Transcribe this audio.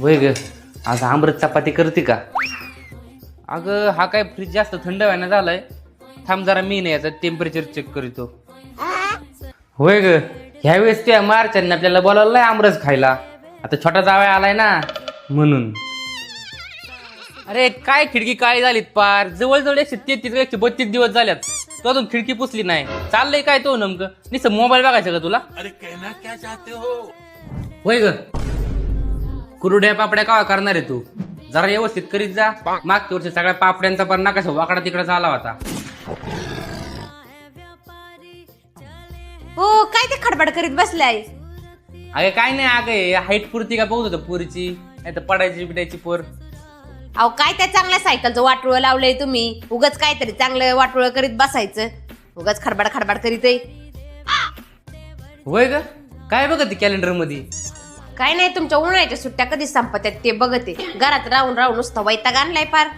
होय ग. आज आमरस चपाती करते का? अगं हा काय फ्रीज जास्त थंड व्हायला झालाय. थांब जरा मी नाही याचा टेम्परेचर चेक करतो. होय ग. ह्यावेळेस त्या मार्चांनी आपल्याला बोलावलं नाही आमरस खायला. आता छोटा जावया आलाय ना म्हणून. अरे काय खिडकी काळी झालीत पार. जवळजवळ एकशे तेहतीस एकशे बत्तीस दिवस झाल्यात. तो अजून खिडकी पुसली नाही. चाललंय काय तो नेमकं? नुसतं मोबाईल बघायचं का तुला? अरे कहना क्या चाहते हो? होय ग. कुरुड्या पापड्या का करणार आहे तू? जरा व्यवस्थित करीत जा. मागच्या वर्षी सगळ्या पापड्यांचा पण नाकाशा वाकडा तिकडे झाला होता. हो काय ते खडबड करीत बसलाय? अगे काय नाही अगे हाईट पुरती का बघत होतं पुरीची? नाही तर पडायची बिडायची पोर. अहो काय त्या चांगल्या सायकलचं वाटोळं लावलंय तुम्ही? उगाच काहीतरी चांगलं वाटोळं करीत बसायचं. उगाच खडबड खडबड करीत आहे. होय ग? काय बघत कॅलेंडरमध्ये? काय नाही तुमच्या उन्हाळ्याच्या सुट्ट्या कधी संपत्यात ते बघते. घरात राहून राहून नुसतं वैताग आणलाय फार